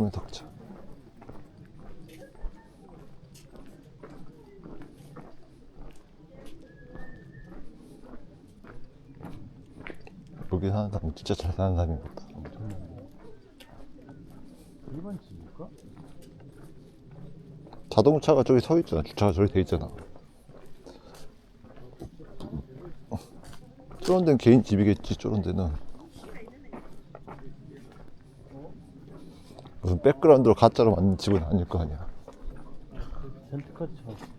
오늘 덕차. 여기 사는 사람 진짜 잘 사는 사람인 것 같다. 일반 집일까? 자동차가 저기 서 있잖아. 주차가 저기 돼 있잖아. 저런 데는 개인 집이겠지, 저런 데는. 무슨 백그라운드로 가짜로 만든 집은 아닐 거 아니야. 렌트카 차.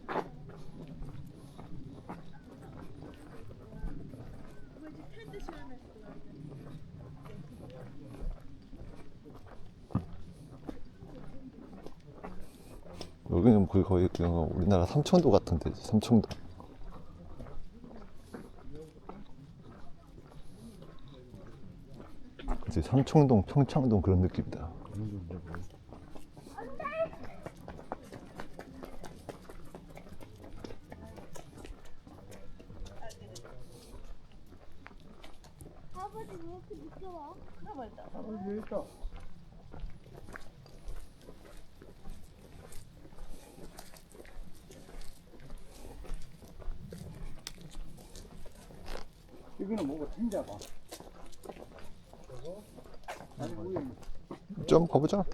여기는 거의, 거의 그냥 우리나라 삼청도 같은 데지, 삼청도. 그치, 삼청동, 평창동 그런 느낌이다. 게 뭐고. 아버지 왜 이렇게 늦게 와? 아, 여기 있다. 여기는 뭐가 진짜가. 저거? 아니, 위에 좀 가보자.